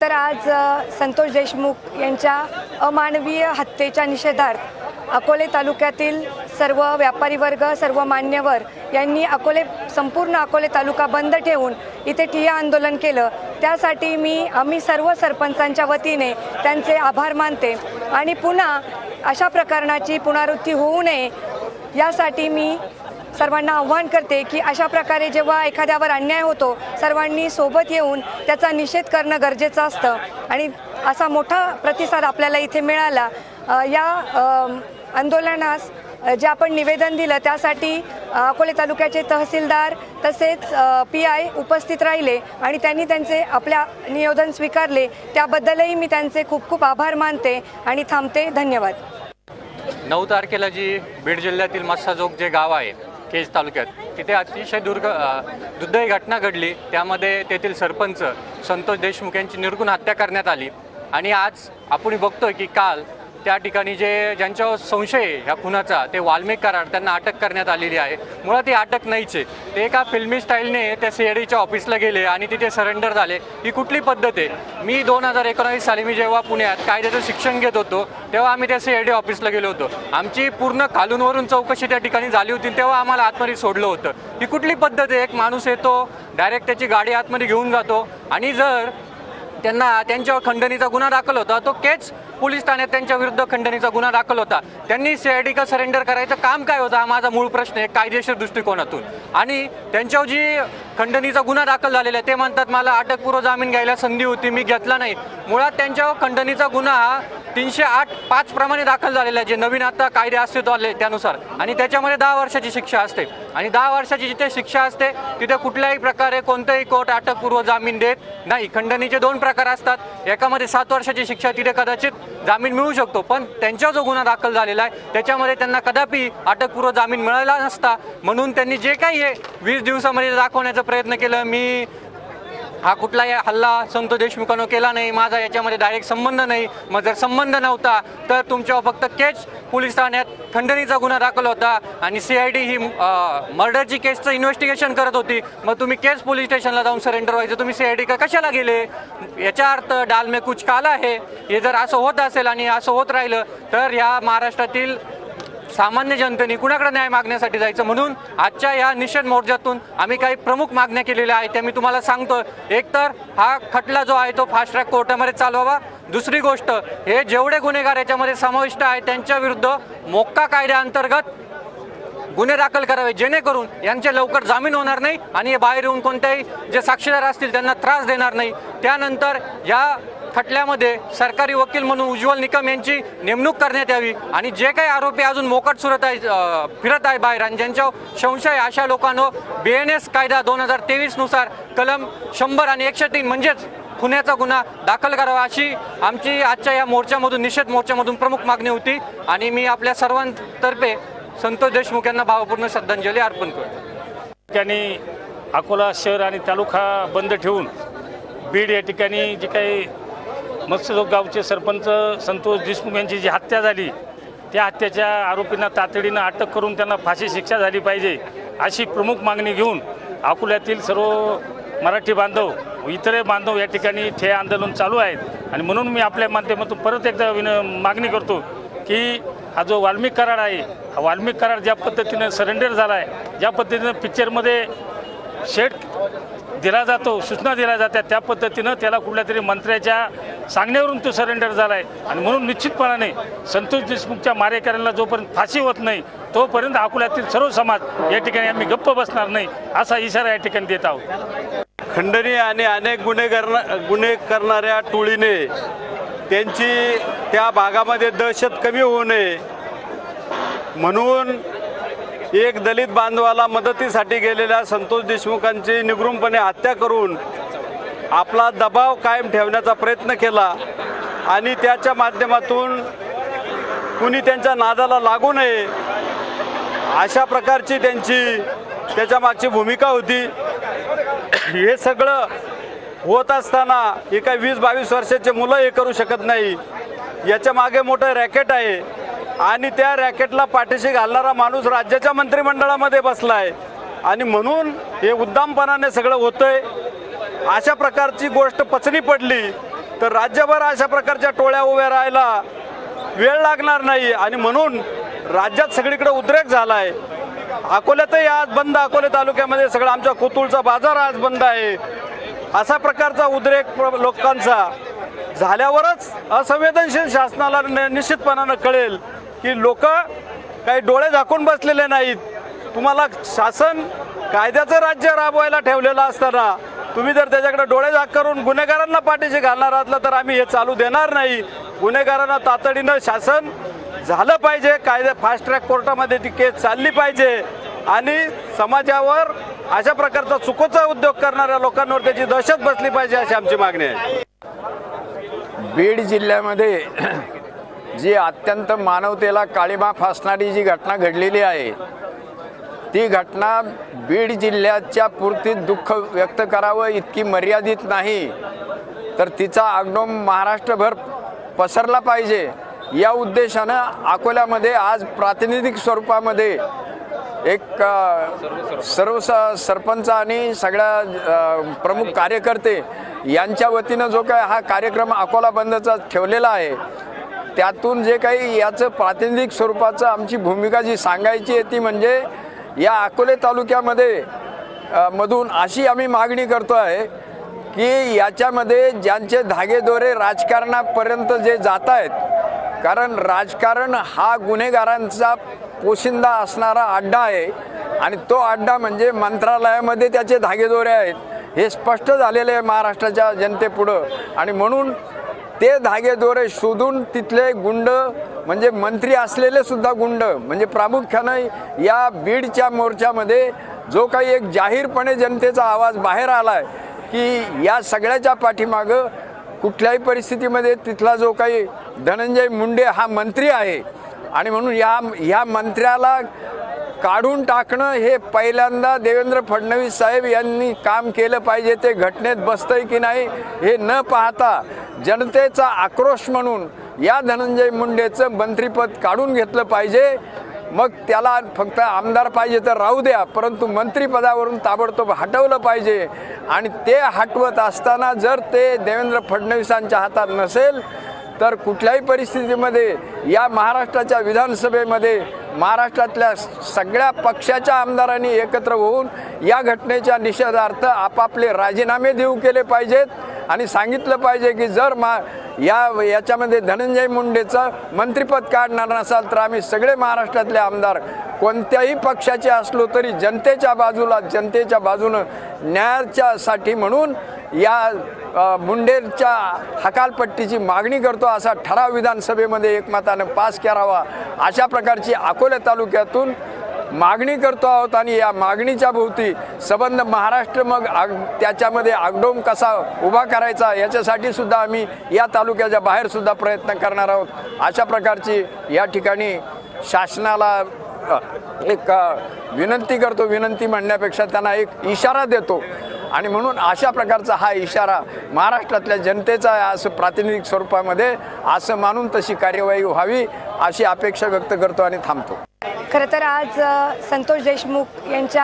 तर आज संतोष देशमुख यांच्या अमानवीय हत्येच्या निषेधार्थ अकोले तालुक्यातील सर्व व्यापारी वर्ग सर्व मान्यवर यांनी अकोले संपूर्ण अकोले तालुका बंद ठेवून इथे ठिय्या आंदोलन केलं. त्यासाठी मी आम्ही सर्व सरपंचांच्या वतीने त्यांचे आभार मानते. आणि पुन्हा अशा प्रकरणाची पुनरावृत्ती होऊ नये यासाठी मी सर्वांना आव्हान करते की अशा प्रकारे जेव्हा एखाद्यावर अन्याय होतो सर्वांनी सोबत येऊन त्याचा निषेध करणं गरजेचं असतं. आणि असा मोठा प्रतिसाद आपल्याला इथे मिळाला. या आंदोलनास जे आपण निवेदन दिलं त्यासाठी अकोले तालुक्याचे तहसीलदार तसेच पी आय उपस्थित राहिले आणि त्यांनी त्यांचे आपल्या नियोजन स्वीकारले. त्याबद्दलही मी त्यांचे खूप खूप आभार मानते आणि थांबते. धन्यवाद. नऊ तारखेला जी बीड जिल्ह्यातील मस्साजोग जे गाव आहे केज तालुक्यात. तिथे अतिशय दुर्ग अ, दुर्दैवी घटना घडली. त्यामध्ये तेथील सरपंच संतोष देशमुख यांची निर्गुण हत्या करण्यात आली. आणि आज आपण बघतोय की काल त्या ठिकाणी जे ज्यांच्यावर संशय ह्या खुनाचा ते वाल्मिक कराड त्यांना अटक करण्यात आलेली आहे. मुळात ती अटक नाहीच आहे. ते एका फिल्मी स्टाईलने त्या सी ऑफिसला गेले आणि तिथे सरेंडर झाले. ही कुठली पद्धत आहे? मी दोन हजार एकोणावीस साली मी जेव्हा पुण्यात कायद्याचं शिक्षण घेत होतो तेव्हा आम्ही त्या सी डी ऑफिसला गेलो होतो. आमची पूर्ण खालूनवरून चौकशी त्या ठिकाणी झाली होती तेव्हा आम्हाला आतमध्ये सोडलं होतं. ही कुठली पद्धत आहे? एक माणूस येतो डायरेक्ट त्याची गाडी आतमध्ये घेऊन जातो आणि जर त्यांना त्यांच्यावर खंडणीचा गुन्हा दाखल होता तो केच पोलीस ठाण्यात त्यांच्या विरुद्ध खंडणीचा गुन्हा दाखल होता. त्यांनी सी आय डी का सरेंडर करायचं काम काय होतं हा माझा मूळ प्रश्न आहे कायदेशीर दृष्टिकोनातून. आणि त्यांच्यावर जी खंडणीचा गुन्हा दाखल झालेला आहे ते म्हणतात मला अटकपूर्व जामीन घ्यायला संधी होती मी घेतला नाही. मुळात त्यांच्यावर खंडणीचा गुन्हा तीनशे आठ पाच प्रमाणे दाखल झालेला आहे जे नवीन आता कायदे अस्तित्व आले त्यानुसार. आणि त्याच्यामध्ये दहा वर्षाची शिक्षा असते. आणि दहा वर्षाची जिथे शिक्षा असते तिथे कुठल्याही प्रकारे कोणतंही कोर्ट अटकपूर्व जामीन देत नाही. खंडणीचे दोन प्रकार असतात. एकामध्ये सात वर्षाची शिक्षा तिथे कदाचित जामीन मिळू शकतो. पण त्यांचा जो गुन्हा दाखल झालेला आहे त्याच्यामध्ये त्यांना कदापि अटकपूर्व जामीन मिळाला नसता. म्हणून त्यांनी जे काही हे वीस दिवसामध्ये दाखवण्याचा प्रयत्न केला. मी हा कुठलाही हल्ला संतो देशमुखानं केला नाही माझा याच्यामध्ये डायरेक्ट संबंध नाही. मग जर संबंध नव्हता तर तुमच्यावर फक्त केच पोलीस ठाण्यात खंडणीचा गुन्हा दाखल होता आणि सी आय डी ही मर्डरची केसचं इन्व्हेस्टिगेशन करत होती. मग तुम्ही केस पोलीस स्टेशनला जाऊन सरेंडर व्हायचं. तुम्ही सी आय डी का कशाला गेले? याचा अर्थ डाल में कुछ काला आहे. हे जर असं होत असेल आणि असं होत राहिलं तर ह्या महाराष्ट्रातील सामान्य जनतेने कुणाकडे न्याय मागण्यासाठी जायचं म्हणून आजच्या या निषेध मोर्चातून आम्ही काही प्रमुख मागण्या केलेल्या आहेत त्या मी तुम्हाला सांगतो एक तर हा खटला जो आहे तो फास्ट ट्रॅक कोर्टामध्ये चालवावा. दुसरी गोष्ट हे जेवढे गुन्हेगार याच्यामध्ये समाविष्ट आहे त्यांच्या विरुद्ध मोक्का कायद्याअंतर्गत गुन्हे दाखल करावे जेणेकरून यांचे लवकर जामीन होणार नाही आणि हे बाहेर येऊन कोणत्याही जे साक्षीदार असतील त्यांना त्रास देणार नाही. त्यानंतर या खटल्यामध्ये सरकारी वकील म्हणून उज्ज्वल निकम यांची नेमणूक करण्यात यावी आणि जे काही आरोपी अजून मोकट सुरत आहे फिरत आहे बाहेर आणि ज्यांच्यावर संशय अशा लोकांनो बी एन एस कायदा दोन हजार तेवीसनुसार कलम शंभर आणि एकशे तीन म्हणजेच खुन्याचा गुन्हा दाखल करावा अशी आमची आजच्या या मोर्चामधून निषेध मोर्चामधून प्रमुख मागणी होती आणि मी आपल्या सर्वांतर्फे संतोष देशमुख यांना भावपूर्ण श्रद्धांजली अर्पण करतो. ठिकाणी अकोला शहर आणि तालुका बंद ठेवून बीड या ठिकाणी जे काही मत्स्यजोग गावचे सरपंच संतोष देशमुख यांची जी हत्या झाली त्या हत्याच्या आरोपींना तातडीनं अटक करून त्यांना फाशी शिक्षा झाली पाहिजे अशी प्रमुख मागणी घेऊन अकोल्यातील सर्व मराठी बांधव इतर इतरही बांधव या ठिकाणी ठे आंदोलन चालू आहेत. आणि म्हणून मी आपल्या माध्यमातून परत एकदा विन मागणी करतो की हा जो वाल्मिक करार आहे हा वाल्मिक करार ज्या पद्धतीनं सरेंडर झाला आहे ज्या पद्धतीनं पिक्चरमध्ये शेट दिला जातो सूचना दिल्या जातात. त्या पद्धतीनं त्याला कुठल्या तरी मंत्र्याच्या सांगण्यावरून तो सरेंडर झाला आहे आणि म्हणून निश्चितपणाने संतोष देशमुखच्या मारेकऱ्यांना जोपर्यंत फाशी होत नाही तोपर्यंत अकोल्यातील सर्व समाज या ठिकाणी आम्ही गप्प बसणार नाही असा इशारा या ठिकाणी देत आहोत. खंडणी आणि अनेक गुन्हे गुन्हे करणाऱ्या टोळीने त्यांची त्या भागामध्ये दहशत कमी होऊ नये. म्हणून एक दलित बांधवाला मदतीसाठी गेलेल्या संतोष देशमुखांची निगृमपणे हत्या करून आपला दबाव कायम ठेवण्याचा प्रयत्न केला आणि त्याच्या माध्यमातून कुणी त्यांच्या नादाला लागू नये अशा प्रकारची त्यांची त्याच्या मागची भूमिका होती. हे सगळं होत असताना हे काही वीस बावीस वर्षाचे मुलं हे करू शकत नाही. याच्या मागे मोठं रॅकेट आहे. आणि त्या रॅकेटला पाठीशी घालणारा माणूस राज्याच्या मंत्रिमंडळामध्ये बसला आहे आणि म्हणून हे उद्दामपणाने सगळं होतंय. अशा प्रकारची गोष्ट पचनी पडली तर राज्यभर अशा प्रकारच्या टोळ्या उभ्या राहायला वेळ लागणार नाही. आणि म्हणून राज्यात सगळीकडे उद्रेक झाला आहे अकोल्यातही आज बंद अकोले तालुक्यामध्ये सगळं आमच्या कोतुळचा बाजार आज बंद आहे. असा प्रकारचा उद्रेक प्र- लोकांचा झाल्यावरच असंवेदनशील शासनाला न- निश्चितपणानं कळेल. की लोक काही डोळे झाकून बसलेले नाहीत. तुम्हाला शासन कायद्याचं राज्य राबवायला ठेवलेलं असताना तुम्ही जर त्याच्याकडे डोळे झाक करून गुन्हेगारांना पाठीशी घालणार असला तर आम्ही हे चालू देणार नाही. गुन्हेगारांना तातडीनं शासन झालं पाहिजे. कायदे फास्ट ट्रॅक कोर्टामध्ये ती केस चालली पाहिजे. आणि समाजावर अशा प्रकारचा चुकीचा उद्योग करणाऱ्या लोकांवर त्याची दहशत बसली पाहिजे अशी आमची मागणी आहे. बीड जिल्ह्यामध्ये जी अत्यंत मानवतेला काळीमा फासणारी जी घटना घडलेली आहे ती घटना बीड जिल्ह्याच्या पुरतीत दुःख व्यक्त करावं इतकी मर्यादित नाही तर तिचा आगडोम महाराष्ट्रभर पसरला पाहिजे या उद्देशानं अकोल्यामध्ये आज प्रातिनिधिक स्वरूपामध्ये एक सर्व स सरपंच आणि सगळ्या प्रमुख कार्यकर्ते यांच्या वतीनं जो काय हा कार्यक्रम अकोला बंदचा ठेवलेला आहे त्यातून जे काही याचं प्रातिनिधिक स्वरूपाचं आमची भूमिका जी सांगायची आहे ती म्हणजे या अकोले तालुक्यामध्ये मधून अशी आम्ही मागणी करतो आहे की याच्यामध्ये ज्यांचे धागेदोरे राजकारणापर्यंत जे जात आहेत कारण राजकारण हा गुन्हेगारांचा पोशिंदा असणारा अड्डा आहे आणि तो अड्डा म्हणजे मंत्रालयामध्ये त्याचे धागेदोरे आहेत. हे स्पष्ट झालेले आहे महाराष्ट्राच्या जनतेपुढं आणि म्हणून ते धागेदोरे शोधून तिथले गुंड म्हणजे मंत्री असलेले सुद्धा गुंड म्हणजे प्रामुख्यानं या बीडच्या मोर्चामध्ये जो काही एक जाहीरपणे जनतेचा आवाज बाहेर आला आहे की या सगळ्याच्या पाठीमागं कुठल्याही परिस्थितीमध्ये तिथला जो काही धनंजय मुंडे हा मंत्री आहे. आणि म्हणून या ह्या मंत्र्याला काढून टाकणं हे पहिल्यांदा देवेंद्र फडणवीस साहेब यांनी काम केलं पाहिजे. ते घटनेत बसतंय की नाही हे न पाहता जनतेचा आक्रोश म्हणून या धनंजय मुंडेचं मंत्रिपद काढून घेतलं पाहिजे. मग त्याला फक्त आमदार पाहिजे तर राहू द्या परंतु मंत्रिपदावरून ताबडतोब हटवलं पाहिजे. आणि ते हटवत असताना जर ते देवेंद्र फडणवीसांच्या हातात नसेल तर कुठल्याही परिस्थितीमध्ये या महाराष्ट्राच्या विधानसभेमध्ये महाराष्ट्रातल्या सगळ्या पक्षाच्या आमदारांनी एकत्र होऊन या घटनेच्या निषेधार्थ आपापले राजीनामे देऊ केले पाहिजेत. आणि सांगितलं पाहिजे की जर मा या याच्यामध्ये धनंजय मुंडेचं मंत्रिपद काढणार नसाल तर आम्ही सगळे महाराष्ट्रातले आमदार कोणत्याही पक्षाचे असलो तरी जनतेच्या बाजूला जनतेच्या बाजूनं न्यायाच्यासाठी म्हणून या मुंडेच्या हकालपट्टीची मागणी करतो असा ठराव विधानसभेमध्ये एकमतानं पास करावा. अशा प्रकारची अकोला तालुक्यातून मागणी करतो आहोत आणि या मागणीच्या भोवती संबंध महाराष्ट्र मग आग त्याच्यामध्ये आगडोम कसा उभा करायचा याच्यासाठी सुद्धा आम्ही या तालुक्याच्या बाहेर सुद्धा प्रयत्न करणार आहोत. अशा प्रकारची या ठिकाणी शासनाला एक विनंती करतो. विनंती म्हणण्यापेक्षा त्यांना एक इशारा देतो. आणि म्हणून अशा प्रकारचा हा इशारा महाराष्ट्रातल्या जनतेचा असं प्रातिनिधिक स्वरूपामध्ये असं मानून तशी कार्यवाही व्हावी. अशी अपेक्षा व्यक्त करतो आणि थांबतो. खरं तर आज संतोष देशमुख यांच्या